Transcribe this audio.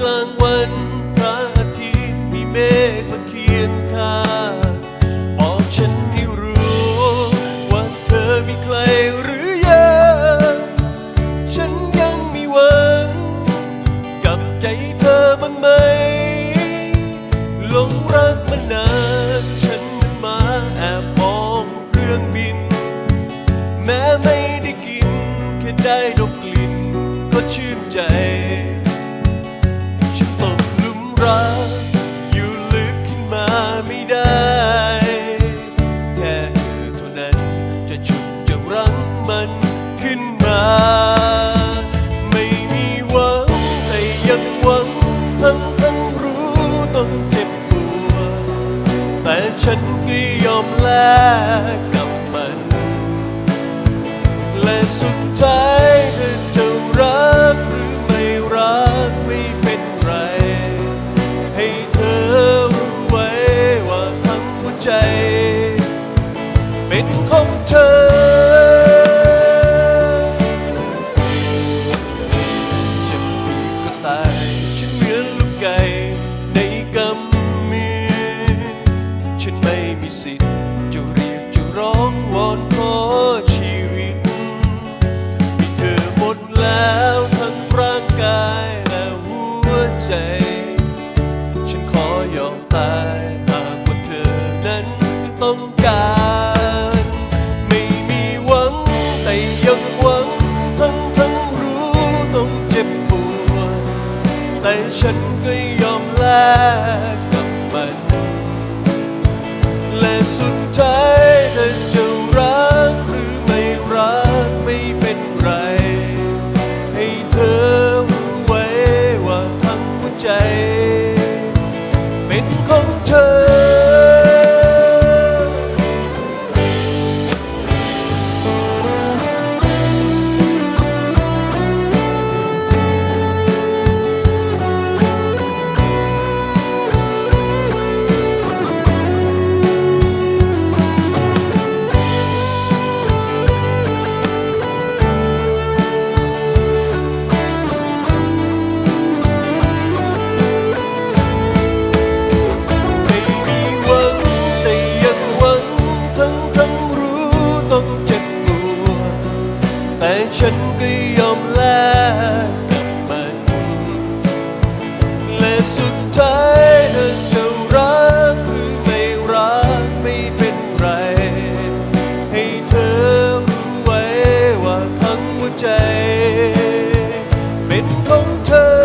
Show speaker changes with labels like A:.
A: กลางวันพระอาทิตย์มีเมฆมาเคียงข้างบอกฉันให้รู้ว่าเธอมีใครหรือยังฉันยังมีหวัง กับใจเธอบ้างไหมหลงรักมานาน ไม่มีหวังแต่ยังหวังทั้งทั้งรู้ต้องเจ็บปวดแต่ฉันก็ยอมแลกกับมัน และสุดใจเธอจะรักหรือไม่รักไม่เป็นไร ให้เธอรู้ไว้ว่าทั้งหัวใจ เป็นของ สิทธิ์จะเรียกจะร้องวอนขอชีวิตมีเธอหมดแล้วทั้งร่างกายและหัวใจ ฉันขอยอมตายหากว่าเธอนั้นต้องการ ไม่มีหวังแต่ยังหวังทั้งทั้งรู้ต้องเจ็บปวดแต่ฉันก็ยอมแลก ยอมแลกกับมันและสุดท้ายเธอจะรักหรือไม่รักไม่เป็นไร ให้เธอรู้ไว้ว่าทั้งหัวใจ เป็นของเธอ